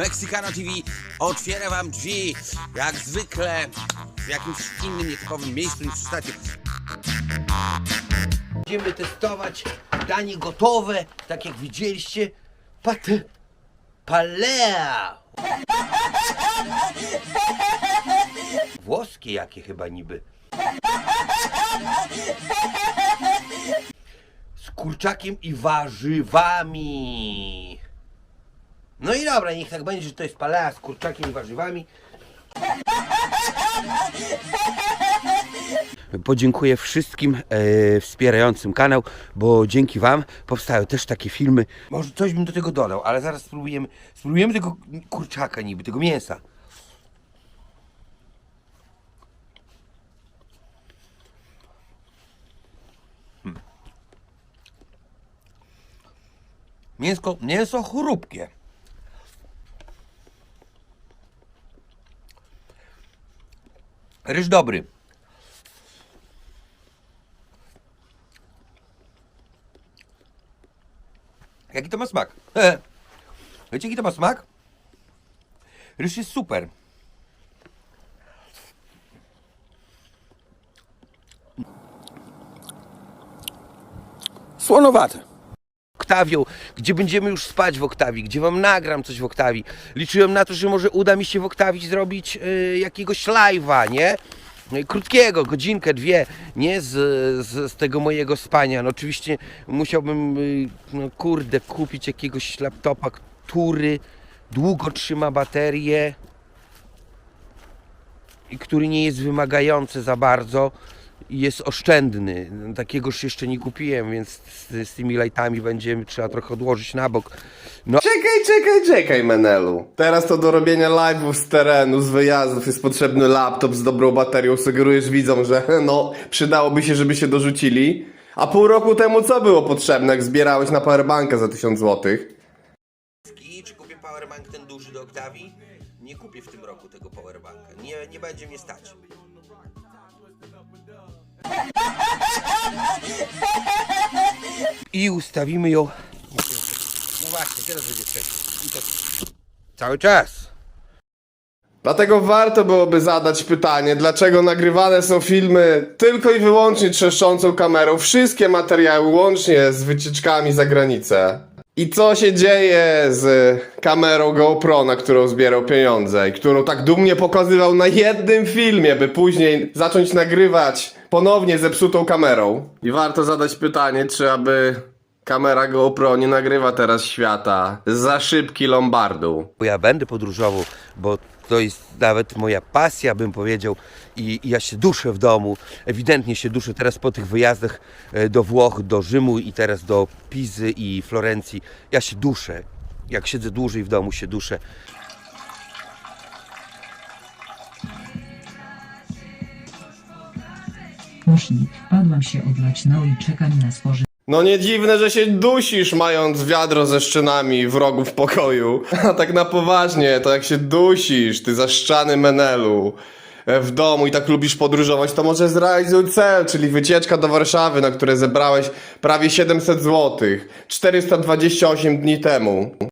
Mexicano TV otwiera wam drzwi, jak zwykle, w jakimś innym, nietypowym miejscu niż ostatnio. Będziemy testować danie gotowe, tak jak widzieliście. Pat... Palea! Włoskie jakie chyba niby. Z kurczakiem i warzywami. No i dobra, niech tak będzie, że to jest palea z kurczakiem i warzywami. Podziękuję wszystkim e, wspierającym kanał, bo dzięki Wam powstają też takie filmy. Może coś bym do tego dodał, ale zaraz spróbujemy, spróbujemy tego kurczaka niby, tego mięsa. Hmm. Mięsko, mięso chrupkie. Ryż dobry. Jaki to ma smak? Wiecie, jaki to ma smak? Ryż jest super. Słonowaty. Oktawią, gdzie będziemy już spać w Oktawii, gdzie wam nagram coś w Oktawii. Liczyłem na to, że może uda mi się w Oktawii zrobić y, jakiegoś live'a, nie? Y, Krótkiego, godzinkę, dwie, nie z, z, z tego mojego spania. No oczywiście musiałbym, y, no kurde, kupić jakiegoś laptopa, który długo trzyma baterię i który nie jest wymagający za bardzo jest oszczędny. Takiegoż jeszcze nie kupiłem, więc z, z tymi lightami będziemy trzeba trochę odłożyć na bok. No Czekaj, czekaj, czekaj, Menelu. Teraz to do robienia live'ów z terenu, z wyjazdów jest potrzebny laptop z dobrą baterią. Sugerujesz widzom, że no, przydałoby się, żeby się dorzucili. A pół roku temu co było potrzebne, jak zbierałeś na powerbanka za 1000 złotych? Czy kupię powerbank ten duży do Octavii? Nie kupię w tym roku tego powerbanka. Nie, nie będzie mnie stać. I ustawimy ją. No właśnie, teraz będzie trzeci. I to cały czas. Dlatego warto byłoby zadać pytanie, dlaczego nagrywane są filmy tylko i wyłącznie trzeszczącą kamerą, wszystkie materiały łącznie z wycieczkami za granicę. I co się dzieje z kamerą GoPro, na którą zbierał pieniądze i którą tak dumnie pokazywał na jednym filmie, by później zacząć nagrywać ponownie zepsutą kamerą. I warto zadać pytanie, czy aby kamera GoPro nie nagrywa teraz świata za szybki Lombardu. Bo ja będę podróżował, bo to jest nawet moja pasja, bym powiedział. I, I ja się duszę w domu. Ewidentnie się duszę teraz po tych wyjazdach e, do Włoch, do Rzymu i teraz do Pizy i Florencji. Ja się duszę. Jak siedzę dłużej w domu, się duszę. Poszli, padłam się odlać no i czekam na spożycie. No nie dziwne, że się dusisz mając wiadro ze szczynami wrogów w pokoju. A tak na poważnie, to jak się dusisz, ty zaszczany menelu e, w domu i tak lubisz podróżować, to może zrealizuj cel, czyli wycieczka do Warszawy, na które zebrałeś prawie 700 zł 428 dni temu.